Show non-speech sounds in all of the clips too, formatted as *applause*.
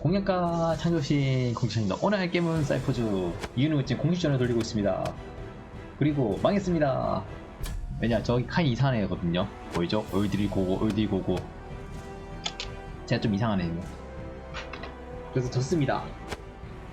공략가 창조신 공식입니다. 오늘 할 게임은 사이퍼즈 이유는 지금 공식전을 돌리고 있습니다. 그리고 망했습니다. 왜냐 저기 칸이 이상한 애거든요. 보이죠? 얼드리 고고 얼드리 고고 제가 좀 이상한 애예요. 그래서 졌습니다.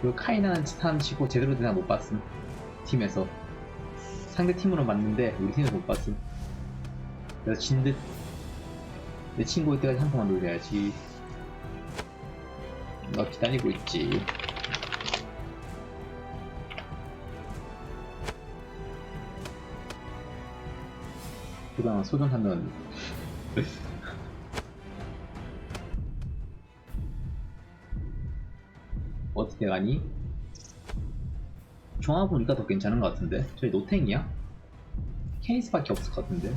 그 카이나는 사람 치고 제대로 되나 못 봤음. 팀에서 상대 팀으로 맞는데 우리 팀에서 못 봤음. 그래서 진 듯. 내 친구 올 때까지 한 통만 돌려야지. 너 기다리고 있지. 그동안 소전하면 *laughs* 어떻게 가니? 종합 보니까 더 괜찮은 것 같은데 저희 노탱이야? 케이스밖에 없을 것 같은데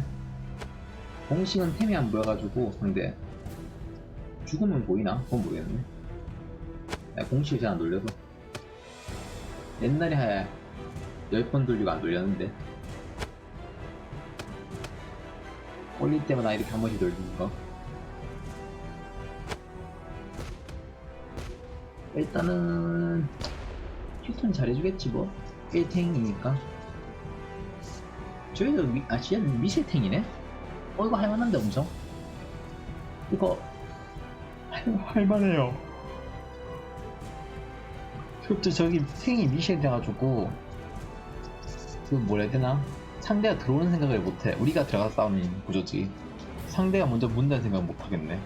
공식은 템이 안 보여가지고 상대 죽으면 보이나? 그건 모르겠네 야, 공식을 잘안 돌려서 옛날에 한 10번 돌리고 안 돌렸는데? 올릴 때마다 이렇게 한 번씩 돌리는 거. 일단은 휴턴 잘해주겠지 뭐. 1탱이니까. 저희도 미, 아 진짜 미실탱이네? 어 이거 할만한데 엄청? 이거 할, 할만해요 저, 저기 탱이 미셸 돼가지고 그 뭐라 해야 되나? 상대가 들어오는 생각을 못해. 우리가 들어가서 싸우는 구조지. 상대가 먼저 문다는 생각 못 하겠네.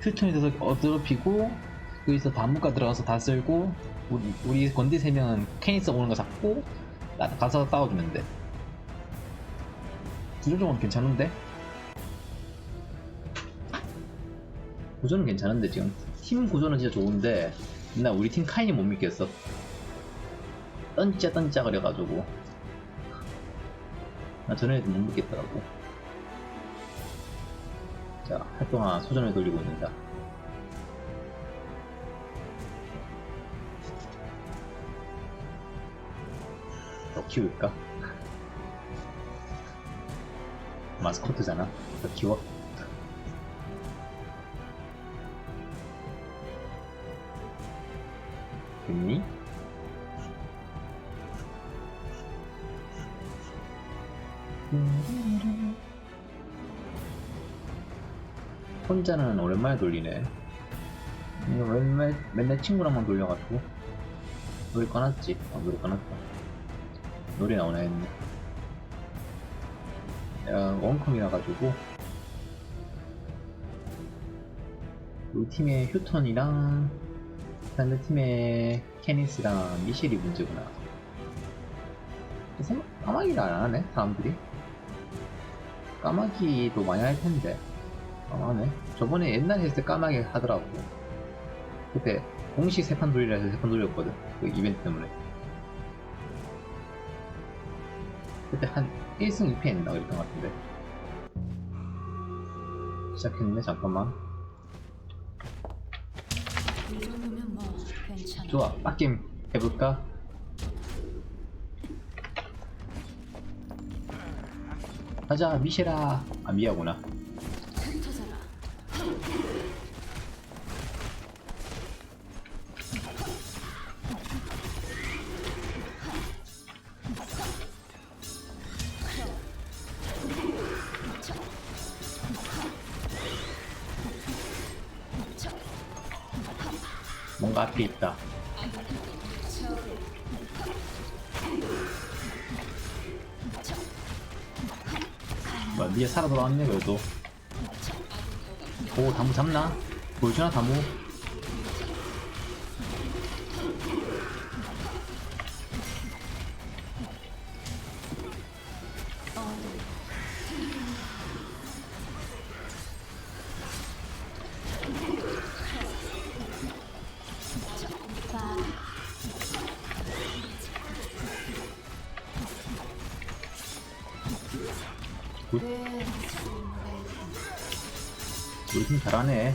휴턴이 돼서 어드럽히고 거기서 다무가 들어가서 다 쓸고 우리, 우리 건디 세 명은 케니스 오는 거 잡고 나 가서 싸워주면 돼. 구조적으로 괜찮은데? 구조는 괜찮은데 지금. 팀 구조는 진짜 좋은데 나 우리 팀 카인이 못 믿겠어 던지자 던지자 그래가지고 나 전에도 못 믿겠더라고 자 활동화 소전을 돌리고 있는다 더 키울까? 마스코트잖아. 더 키워. 혼자는 오랜만에 돌리네. 이거 맨날, 맨날 친구랑만 돌려가지고. 노래 꺼놨지? 어, 노래 꺼놨다. 노래 나오나 했네. 야, 원컴이라 가지고 우리 팀의 휴턴이랑 상대 팀의 케니스랑 미셸이 문제구나. 생각 까마귀를 안 하네 사람들이. 까마귀도 많이 할 텐데. 안 하네. 저번에 옛날에 했을 때 까마귀 하더라고. 그때 공식 세판 돌리라 해서 세판 돌렸거든. 그 이벤트 때문에. 그때 한 1승 2패 했나 그랬던 것 같은데 시작했네 잠깐만 뭐. 좋아 빡김 해볼까? 가자 미쉐라 아 미야구나 앞에 있다 뭐야 미야 살아 돌아왔네 그래도 오 다무 잡나? 보여주나 다무? 왜 우리 팀 잘하네.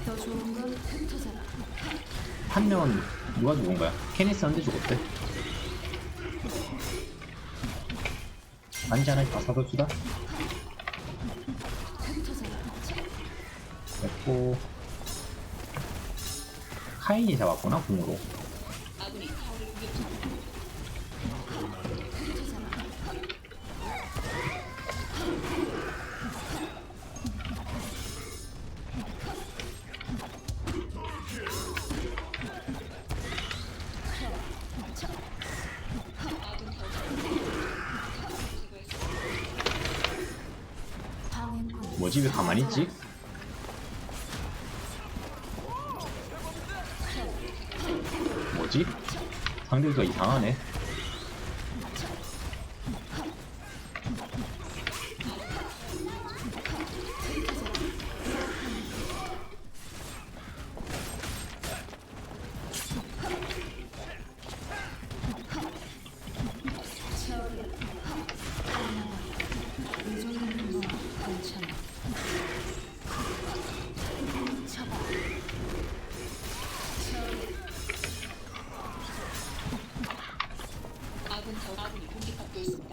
한 명은 누가 죽은 거야? 케니스한테 죽었대. 않아? 아사도수다? 흩어져라. 됐고 카인이 잡았구나 궁으로 뭐지? 상대가 이상하네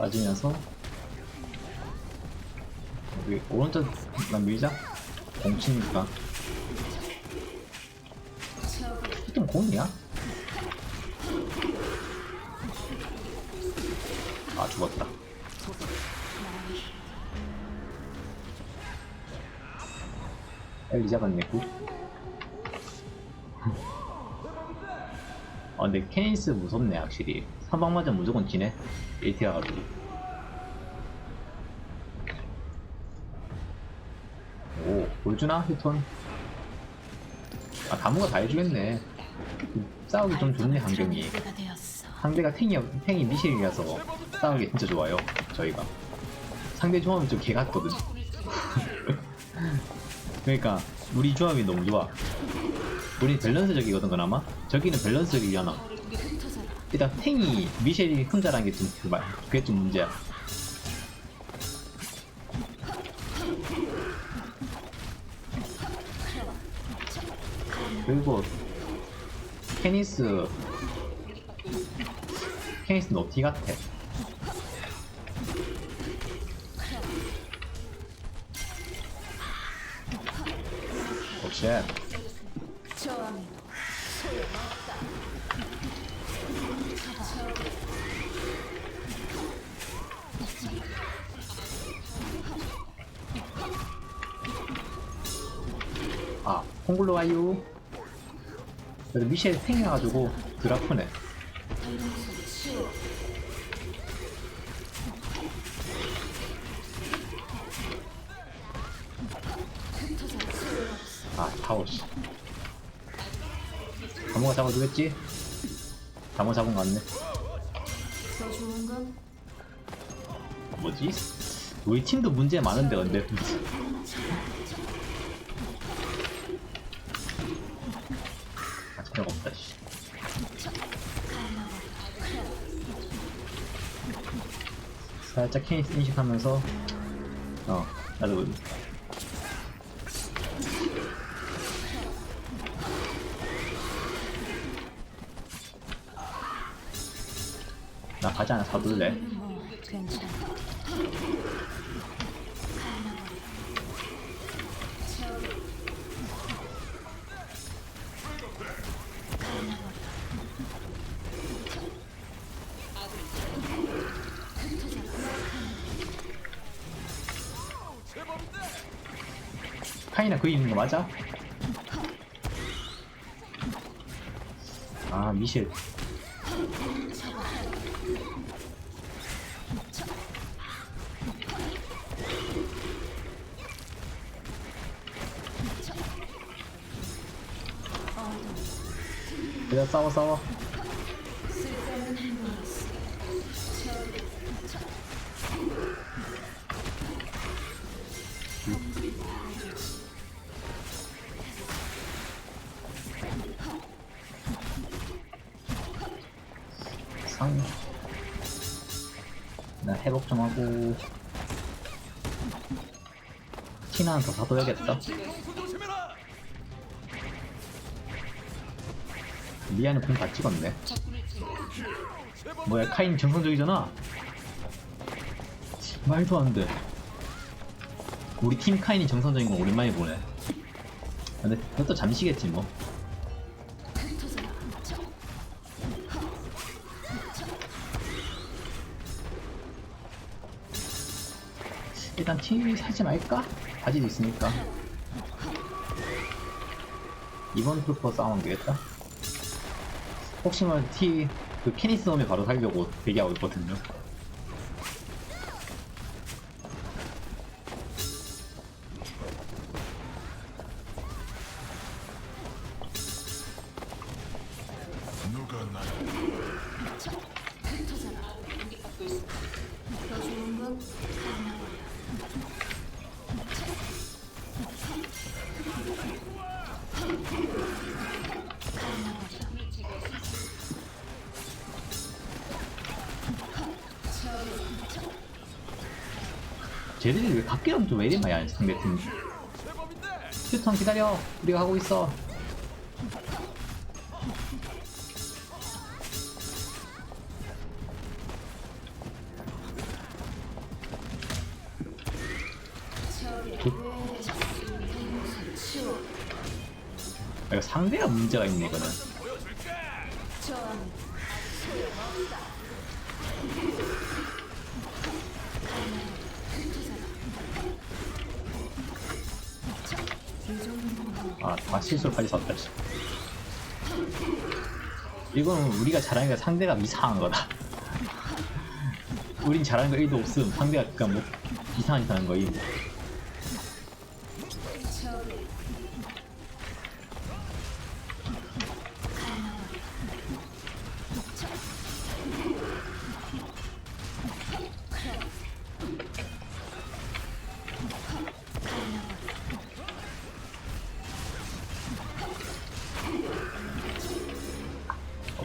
빠지면서. 여기 오른쪽 난 밀자. 공치니까. 보통 공이야? 아 죽었다. 엘리 잡았네 굿 아 근데 케니스 무섭네 확실히. 사방 맞으면 무조건 지네. 1티 가가지고 오 보여주나 휴톤 아 다무가 다 해주겠네. 싸우기 좀 좋네 환경이. 상대가 탱이, 탱이 미실이라서 싸우기 진짜 좋아요 저희가. 상대 조합이 좀 개같거든. *laughs* 그러니까 우리 조합이 너무 좋아. 우리 밸런스적이거든 그나마 저기는 밸런스적이잖아 흩어져라. 일단 탱이 미셸이 혼자라는 게좀 그게 좀 문제야. 그리고 테니스 테니스 노티 같아. 오쉣 아, 홍굴로 와요. 그래도 미셸 탱해가지고 드라프네. 아, 타워, 씨. 다모가 잡아주겠지? 다모 잡은 거 같네. 더 좋은 건 뭐지? 우리 팀도 문제 많은데, 근데. 아, 전혀 없다, 씨. 살짝 케이스 인식하면서, 어, 나도 나 과자 하나 사둘래? 뭐 괜찮아. 카이나 그 있는 거 맞아? 아 미셸 그래 싸워 싸워 티나 더 사둬야겠다. 미안해 공다 찍었네. 뭐야 카인 정상적이잖아. 말도 안 돼. 우리 팀 카인이 정상적인 거 오랜만에 보네. 근데 그것도 잠시겠지 뭐. 일단 티 사지 말까? 바지도 있으니까. 이번 트루퍼 싸우면 되겠다? 혹시 모르 티그 케니스 놈이 바로 살려고 대기하고 있거든요 쟤들이 왜 각기랑 좀왜 이리 많이 안 상대팀. 휴턴 기다려. 우리가 하고 있어. 치워. 아, 상대가 문제가 있네 이거는 아, 다 실수를 샀다. 씨. 이거는 우리가 잘하니까 상대가 이상한 거다. *laughs* 우린 잘하는 거 1도 없음. 상대가 그니까 뭐 이상한 짓 하는 거임.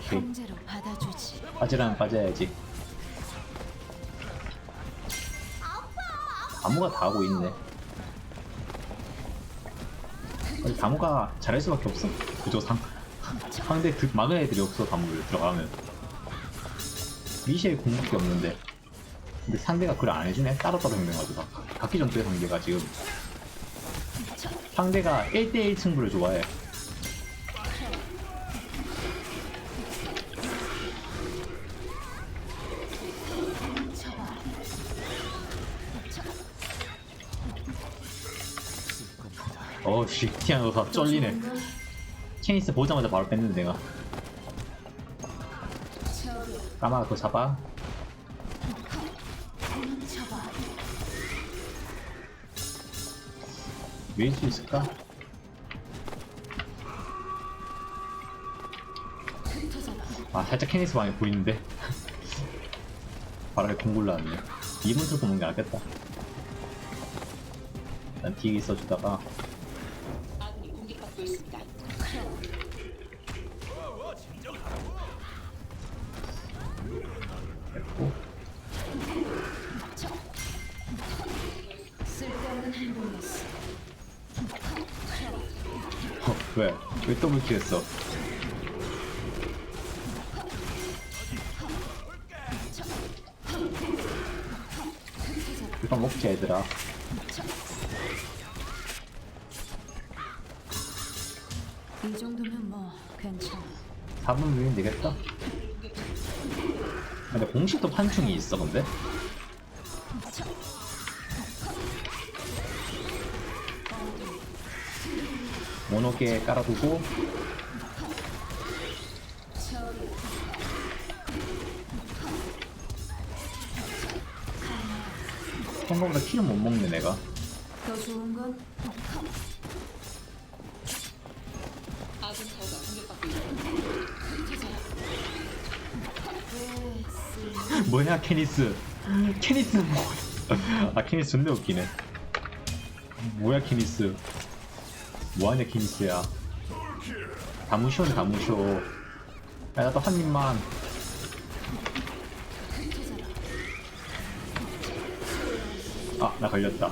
오케이. 받아주지. 빠지라면 빠져야지. 다무가 다 하고 있네. 아니, 다무가 잘할 수밖에 없어. 그저 상, 상대 득 막은 애들이 없어, 다무를 들어가면. 미셸 공밖에 없는데. 근데 상대가 그걸 안 해주네? 따로따로 행동해가지고. 각기 전투의 상대가 지금. 상대가 1대1 승부를 좋아해. 어우 씨, 티아노가 쫄리네. 케니스 보자마자 바로 뺐는데 내가. 까마가 그거 잡아. 밀 수 있을까? 아 살짝 케니스 방에 보이는데 바람에 공굴 나왔네 2분 줄 보는 게 낫겠다 난 뒤에 있어주다가 더블킬 했어? 일단 먹자 얘들아 이 정도면 뭐 괜찮아. 4분 밀면 되겠다 근데 공식도 판충이 있어 근데? 모노게 깔아두고. 생각보다 키를 못 먹네 내가. 더 좋은 건? 아군 타워가 공격받고 쓰? 뭐야 케니스. 케니스 뭐야 아 케니스 존나 웃기네. 뭐야 케니스 뭐하냐 케니스야. 다무쇼네 다무쇼 야 나도 한 입만. 아 나 걸렸다.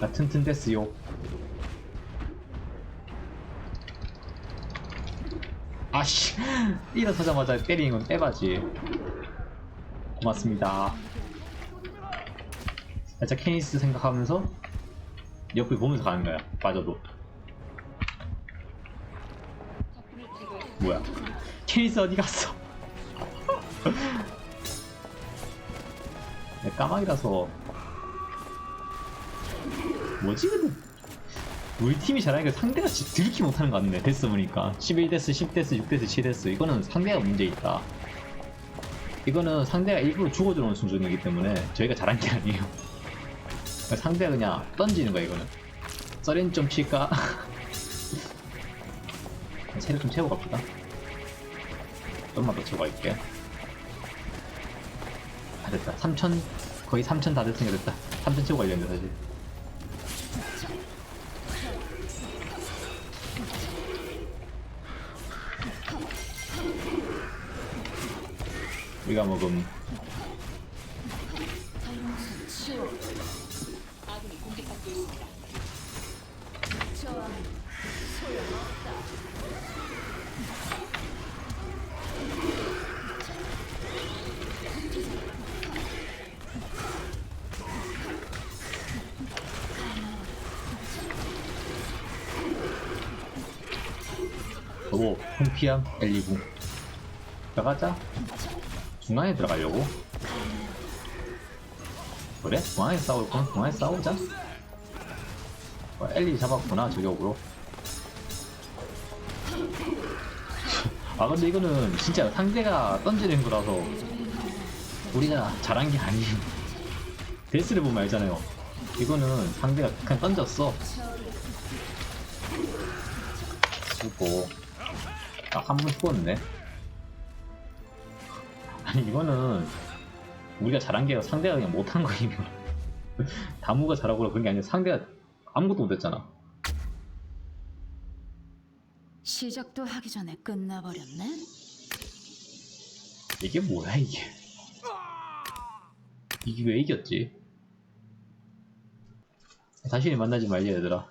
나 튼튼 됐어요 아씨 일어서자마자 때리는 건 빼바지. 고맙습니다. 살짝 케니스 생각하면서 옆을 보면서 가는 거야 빠져도. 뭐야? 케니스 어디 갔어? *laughs* 내 까마귀라서. 뭐지 근데 우리 팀이 잘하니까 상대가 진짜 들키 못하는 것 같네. 데스 보니까. 11데스 10데스 6데스 7데스 이거는 상대가 문제 있다. 이거는 상대가 일부러 죽어 들어오는 수준이기 때문에 저희가 잘한 게 아니에요. 그러니까 상대가 그냥 던지는 거야 이거는. 썰인 좀 칠까? *laughs* 체력 좀 채우고 갑시다. 좀만 더 채우고 갈게. 아 됐다. 3000 거의 3000다 됐으니까 됐다. 3000 채우고 가려는데 사실 우리가 먹음. 저거 홍피암 엘리구 들어가자 중앙에 들어가려고? 그래? 중앙에 싸울 건 중앙에 싸우자. 어, 엘리 잡았구나 저격으로. *laughs* 아 근데 이거는 진짜 상대가 던지는 거라서 우리가 잘한 게 아니에요 *laughs* 데스를 보면 알잖아요. 이거는 상대가 그냥 던졌어. 쓰고 번 죽었네 아니 이거는 우리가 잘한 게 아니라 상대가 그냥 못한 거이면 *laughs* 다무가 잘하고 그런 게 아니라 상대가 아무것도 못했잖아. 시작도 하기 전에 끝나버렸네. 이게 뭐야 이게? 이게 왜 이겼지? 다시 만나지 말자 얘들아